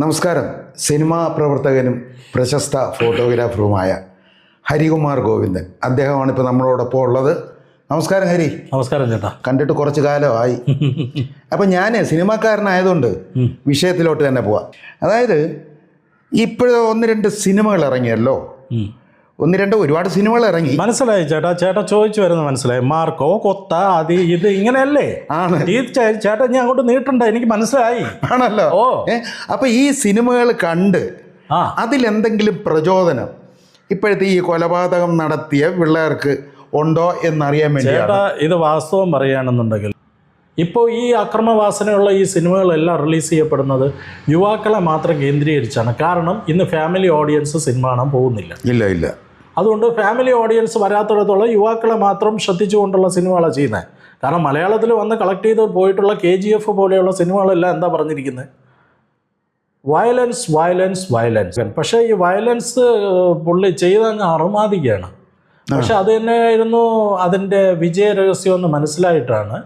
നമസ്കാരം. സിനിമാ പ്രവർത്തകനും പ്രശസ്ത ഫോട്ടോഗ്രാഫറുമായ ഹരികുമാർ ഗോവിന്ദൻ. അദ്ദേഹമാണ് ഇപ്പോൾ നമ്മളോടൊപ്പം ഉള്ളത്. നമസ്കാരം ഹരി. നമസ്കാരം ചേട്ടാ. കണ്ടിട്ട് കുറച്ച് കാലമായി. അപ്പം ഞാൻ സിനിമാക്കാരനായതുകൊണ്ട് വിഷയത്തിലോട്ട് തന്നെ പോവാം. അതായത് ഇപ്പോഴും ഒന്ന് രണ്ട് സിനിമകൾ ഇറങ്ങിയല്ലോ. ഒന്ന് രണ്ടോ ഒരുപാട് സിനിമകൾ ഇറങ്ങി. മനസ്സിലായി ചേട്ടാ. ചേട്ടാ ചോദിച്ചു വരുന്നത് മനസ്സിലായി. മാർക്കോ കൊത്ത അത് ഇത് ഇങ്ങനെയല്ലേ? ആണ്. ഈ ചേട്ടാ ഞാൻ അങ്ങോട്ട് നീട്ടണ്ട എനിക്ക് മനസ്സിലായി. ആണല്ലോ. ഓ. അപ്പൊ ഈ സിനിമകൾ കണ്ട് ആ. അതിലെന്തെങ്കിലും പ്രചോദനം ഇപ്പോഴത്തെ ഈ കൊലപാതകം നടത്തിയ പിള്ളേർക്ക് ഉണ്ടോ എന്നറിയാൻ വേണ്ടി ചേട്ടാ ഇത് വാസ്തവം പറയുകയാണെന്നുണ്ടെങ്കിൽ ഇപ്പോൾ ഈ അക്രമവാസനയുള്ള ഈ സിനിമകളെല്ലാം റിലീസ് ചെയ്യപ്പെടുന്നത് യുവാക്കളെ മാത്രം കേന്ദ്രീകരിച്ചാണ്. കാരണം ഇന്ന് ഫാമിലി ഓഡിയൻസ് സിനിമ കാണാൻ പോകുന്നില്ല. ഇല്ല ഇല്ല. അതുകൊണ്ട് ഫാമിലി ഓഡിയൻസ് വരാത്തിടത്തോളം യുവാക്കളെ മാത്രം ശ്രദ്ധിച്ചുകൊണ്ടുള്ള സിനിമകളാണ് ചെയ്യുന്നത് കാരണം മലയാളത്തിൽ വന്ന് കളക്ട് ചെയ്ത് പോയിട്ടുള്ള കെ ജി എഫ് പോലെയുള്ള സിനിമകളെല്ലാം എന്താ പറഞ്ഞിരിക്കുന്നത് വയലൻസ് വയലൻസ് വയലൻസ് പക്ഷേ ഈ വയലൻസ് പുള്ളി ചെയ്തങ്ങ് അറുമാതിക്കുകയാണ് പക്ഷെ അത് തന്നെയായിരുന്നു അതിന്റെ വിജയ രഹസ്യം എന്ന് മനസ്സിലായിട്ടാണ്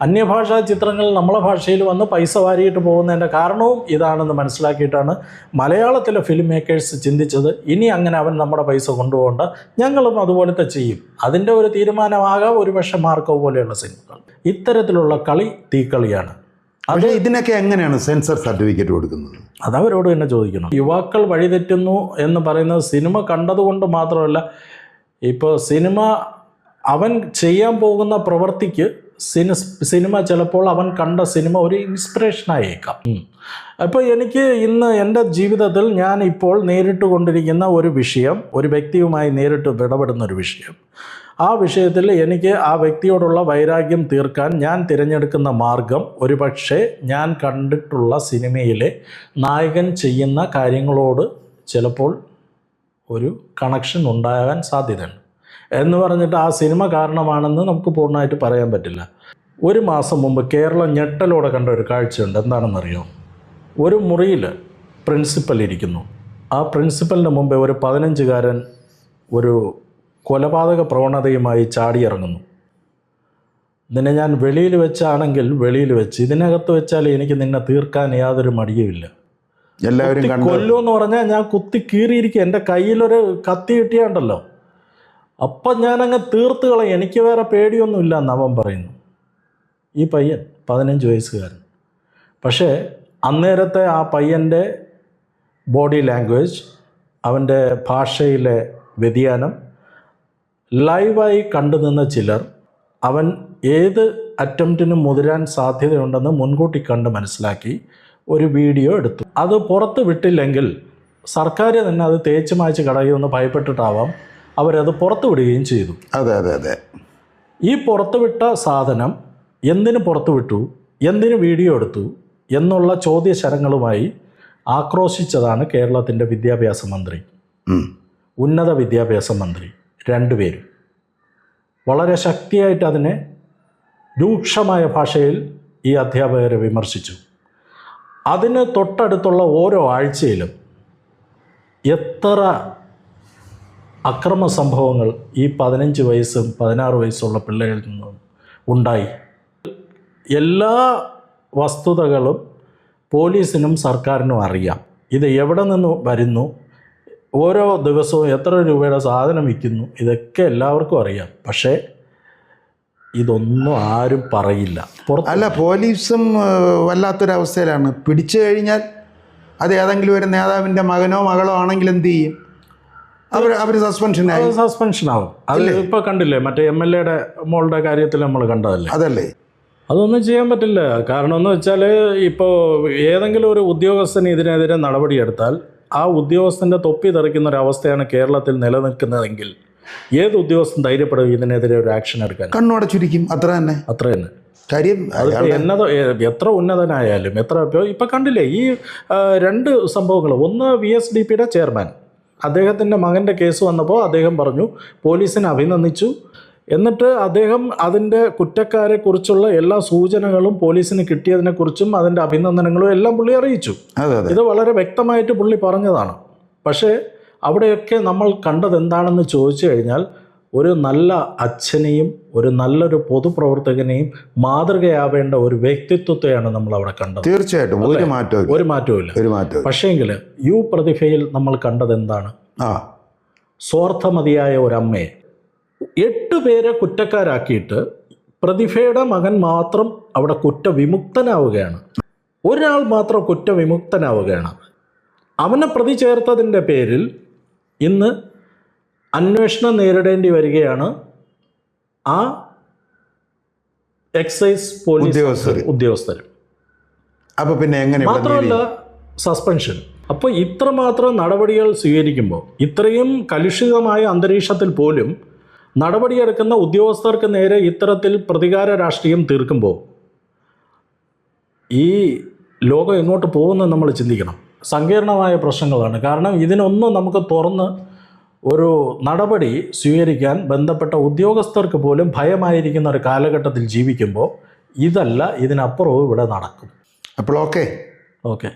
അന്യഭാഷാ ചിത്രങ്ങൾ നമ്മളെ ഭാഷയിൽ വന്ന് പൈസ വാരിയിട്ട് പോകുന്നതിന്റെ കാരണവും ഇതാണെന്ന് മനസ്സിലാക്കിയിട്ടാണ് മലയാളത്തിലെ ഫിലിം മേക്കേഴ്സ് ചിന്തിച്ചത്. ഇനി അങ്ങനെ അവൻ നമ്മുടെ പൈസ കൊണ്ടുപോകണ്ട. ഞങ്ങളും അതുപോലത്തെ ചെയ്യും. അതിന്റെ ഒരു തീരുമാനമാകാം ഒരുപക്ഷെ മാർക്കോ പോലെയുള്ള സിനിമകൾ. ഇത്തരത്തിലുള്ള കളി തീക്കളിയാണ്. അത് ഇതിനൊക്കെ എങ്ങനെയാണ് സെൻസർ സർട്ടിഫിക്കറ്റ് കൊടുക്കുന്നത്? അതവരോട് തന്നെ ചോദിക്കണം. യുവാക്കൾ വഴിതെറ്റുന്നു എന്ന് പറയുന്നത് സിനിമ കണ്ടതുകൊണ്ട് മാത്രമല്ല ഇപ്പോൾ സിനിമ അവൻ ചെയ്യാൻ പോകുന്ന പ്രവൃത്തിക്ക് സിനി സിനിമ ചിലപ്പോൾ അവൻ കണ്ട സിനിമ ഒരു ഇൻസ്പിറേഷനായേക്കാം അപ്പോൾ എനിക്ക് ഇന്ന് എന്റെ ജീവിതത്തിൽ ഞാൻ ഇപ്പോൾ നേരിട്ട് കൊണ്ടിരിക്കുന്ന ഒരു വിഷയം ഒരു വ്യക്തിയുമായി നേരിട്ട് ഇടപെടുന്ന ഒരു വിഷയം. ആ വിഷയത്തിൽ എനിക്ക് ആ വ്യക്തിയോടുള്ള വൈരാഗ്യം തീർക്കാൻ ഞാൻ തിരഞ്ഞെടുക്കുന്ന മാർഗം ഒരുപക്ഷെ ഞാൻ കണ്ടിട്ടുള്ള സിനിമയിലെ നായകൻ ചെയ്യുന്ന കാര്യങ്ങളോട് ചിലപ്പോൾ ഒരു കണക്ഷൻ ഉണ്ടാകാൻ സാധ്യതയുണ്ട്. എന്ന് പറഞ്ഞിട്ട് ആ സിനിമ കാരണമാണെന്ന് നമുക്ക് പൂർണമായിട്ട് പറയാൻ പറ്റില്ല. ഒരു മാസം മുമ്പ് കേരളം ഞെട്ടലോടെ കണ്ട ഒരു കാഴ്ചയുണ്ട്. എന്താണെന്നറിയോ? ഒരു മുറിയിൽ പ്രിൻസിപ്പൽ ഇരിക്കുന്നു. ആ പ്രിൻസിപ്പലിന് മുമ്പേ ഒരു പതിനഞ്ചുകാരൻ ഒരു കൊലപാതക പ്രവണതയുമായി ചാടിയിറങ്ങുന്നു. നിന്നെ ഞാൻ വെളിയിൽ വെച്ചാണെങ്കിൽ വെളിയിൽ വെച്ച്. ഇതിനകത്ത് വെച്ചാൽ എനിക്ക് നിന്നെ തീർക്കാൻ യാതൊരു മടിയുമില്ല. എല്ലാവരും കൊല്ലു എന്ന് കൊല്ലുമെന്ന് പറഞ്ഞാൽ ഞാൻ കുത്തി കീറിയിരിക്കും. എന്റെ കയ്യിലൊരു കത്തി കിട്ടിയാണ്ടല്ലോ. അപ്പം ഞാനങ്ങ് തീർത്ത് കളയും. എനിക്ക് വേറെ പേടിയൊന്നുമില്ല എന്ന് അവൻ പറയുന്നു. ഈ പയ്യൻ പതിനഞ്ച് വയസ്സുകാരൻ. പക്ഷേ അന്നേരത്തെ ആ പയ്യന്റെ ബോഡി ലാംഗ്വേജ് അവന്റെ ഭാഷയിലെ വ്യതിയാനം ലൈവായി കണ്ടു നിന്ന ചിലർ അവൻ ഏത് അറ്റംപ്റ്റിനും മുതിരാൻ സാധ്യതയുണ്ടെന്ന് മുൻകൂട്ടി കണ്ട് മനസ്സിലാക്കി ഒരു വീഡിയോ എടുത്തു. അത് പുറത്ത് വിട്ടില്ലെങ്കിൽ സർക്കാർ തന്നെ അത് തേച്ച് മായ്ച്ച് കളയുമെന്ന് ഭയപ്പെട്ടിട്ടാവാം അവരത് പുറത്തുവിടുകയും ചെയ്തു. അതെ അതെ അതെ. ഈ പുറത്തുവിട്ട സാധനം എന്തിനു പുറത്തുവിട്ടു? എന്തിന് വീഡിയോ എടുത്തു? എന്നുള്ള ചോദ്യശരങ്ങളുമായി ആക്രോശിച്ചതാണ് കേരളത്തിന്റെ വിദ്യാഭ്യാസ മന്ത്രി. ഉന്നത വിദ്യാഭ്യാസ മന്ത്രി. രണ്ടുപേരും വളരെ ശക്തിയായിട്ട് അതിനെ രൂക്ഷമായ ഭാഷയിൽ ഈ അധ്യാപകരെ വിമർശിച്ചു. അതിന് തൊട്ടടുത്തുള്ള ഓരോ ആഴ്ചയിലും എത്ര അക്രമ സംഭവങ്ങൾ ഈ പതിനഞ്ച് വയസ്സും പതിനാറ് വയസ്സുള്ള പിള്ളേരിൽ നിന്നും ഉണ്ടായി. എല്ലാ വസ്തുതകളും പോലീസിനും സർക്കാരിനും അറിയാം. ഇത് എവിടെ നിന്ന് വരുന്നു? ഓരോ ദിവസവും എത്ര രൂപയുടെ സാധനം വിൽക്കുന്നു? ഇതൊക്കെ എല്ലാവർക്കും അറിയാം. പക്ഷേ ഇതൊന്നും ആരും പറയില്ല. അല്ല പോലീസും വല്ലാത്തൊരവസ്ഥയിലാണ്. പിടിച്ചു കഴിഞ്ഞാൽ അത് ഏതെങ്കിലും ഒരു നേതാവിന്റെ മകനോ മകളോ ആണെങ്കിൽ എന്ത് ചെയ്യും? അവർ അവർ സസ്പെൻഷനായി സസ്പെൻഷൻ ആവും. അത് ഇപ്പോൾ കണ്ടില്ലേ? മറ്റേ എം എൽ എയുടെ മോളുടെ കാര്യത്തിൽ നമ്മൾ കണ്ടതല്ലേ? അതല്ലേ? അതൊന്നും ചെയ്യാൻ പറ്റില്ല. കാരണം എന്ന് വെച്ചാൽ ഇപ്പോ ഏതെങ്കിലും ഒരു ഉദ്യോഗസ്ഥന് ഇതിനെതിരെ നടപടിയെടുത്താൽ ആ ഉദ്യോഗസ്ഥന്റെ തൊപ്പി തെറിക്കുന്ന ഒരു അവസ്ഥയാണ് കേരളത്തിൽ നിലനിൽക്കുന്നതെങ്കിൽ ഏത് ഉദ്യോഗസ്ഥൻ ധൈര്യപ്പെടും ഇതിനെതിരെ ഒരു ആക്ഷൻ എടുക്കാൻ? കണ്ണുടച്ചിരിക്കും അത്ര തന്നെ. അത്ര തന്നെ. കാര്യം എന്നത് എത്ര ഉന്നതനായാലും എത്ര ഇപ്പോൾ ഇപ്പം കണ്ടില്ലേ? ഈ രണ്ട് സംഭവങ്ങൾ ഒന്ന് വി എസ് ഡി പിയുടെ ചെയർമാൻ അദ്ദേഹത്തിന്റെ മകന്റെ കേസ് വന്നപ്പോൾ അദ്ദേഹം പറഞ്ഞു പോലീസിനെ അഭിനന്ദിച്ചു. എന്നിട്ട് അദ്ദേഹം അതിന്റെ കുറ്റക്കാരെക്കുറിച്ചുള്ള എല്ലാ സൂചനകളും പോലീസിന് കിട്ടിയതിനെക്കുറിച്ചും അതിന്റെ അഭിനന്ദനങ്ങളും എല്ലാം പുള്ളി അറിയിച്ചു. ഇത് വളരെ വ്യക്തമായിട്ട് പുള്ളി പറഞ്ഞതാണ്. പക്ഷേ അവിടെയൊക്കെ നമ്മൾ കണ്ടത് എന്താണെന്ന് ചോദിച്ചു കഴിഞ്ഞാൽ ഒരു നല്ല അച്ഛനെയും ഒരു നല്ലൊരു പൊതുപ്രവർത്തകനെയും മാതൃകയാവേണ്ട ഒരു വ്യക്തിത്വത്തെയാണ് നമ്മൾ അവിടെ കണ്ടത്. തീർച്ചയായിട്ടും. ഒരു മാറ്റവും ഒരു മാറ്റവുമില്ല. ഒരു മാറ്റവും. പക്ഷേങ്കിൽ യു പ്രതിഭയിൽ നമ്മൾ കണ്ടത് എന്താണ്? ആ. സ്വാർത്ഥമതിയായ ഒരമ്മയെ എട്ട് പേരെ കുറ്റക്കാരാക്കിയിട്ട് പ്രതിഭയുടെ മകൻ മാത്രം അവിടെ കുറ്റവിമുക്തനാവുകയാണ്. ഒരാൾ മാത്രം കുറ്റവിമുക്തനാവുകയാണ്. അവനെ പ്രതി ചേർത്തതിന്റെ പേരിൽ ഇന്ന് അന്വേഷണം നേരിടേണ്ടി വരികയാണ്. ആ എക്സൈസ് പോലീസ്. ഉദ്യോഗസ്ഥർ അപ്പൊ പിന്നെ എങ്ങനെ മാത്രമല്ല സസ്പെൻഷൻ. അപ്പോൾ ഇത്രമാത്രം നടപടികൾ സ്വീകരിക്കുമ്പോൾ ഇത്രയും കലുഷിതമായ അന്തരീക്ഷത്തിൽ പോലും നടപടിയെടുക്കുന്ന ഉദ്യോഗസ്ഥർക്ക് നേരെ ഇത്തരത്തിൽ പ്രതികാര രാഷ്ട്രീയം തീർക്കുമ്പോൾ ഈ ലോകം എങ്ങോട്ട് പോകുമെന്ന് നമ്മൾ ചിന്തിക്കണം. സങ്കീർണമായ പ്രശ്നങ്ങളാണ്. കാരണം ഇതിനൊന്നും നമുക്ക് തുറന്ന് ഒരു നടപടി സ്വീകരിക്കാൻ ബന്ധപ്പെട്ട ഉദ്യോഗസ്ഥർക്ക് പോലും ഭയമായിരിക്കുന്ന ഒരു കാലഘട്ടത്തിൽ ജീവിക്കുമ്പോൾ ഇതല്ല ഇതിനപ്പുറവും ഇവിടെ നടക്കും. അപ്പോൾ ഓക്കെ. ഓക്കെ.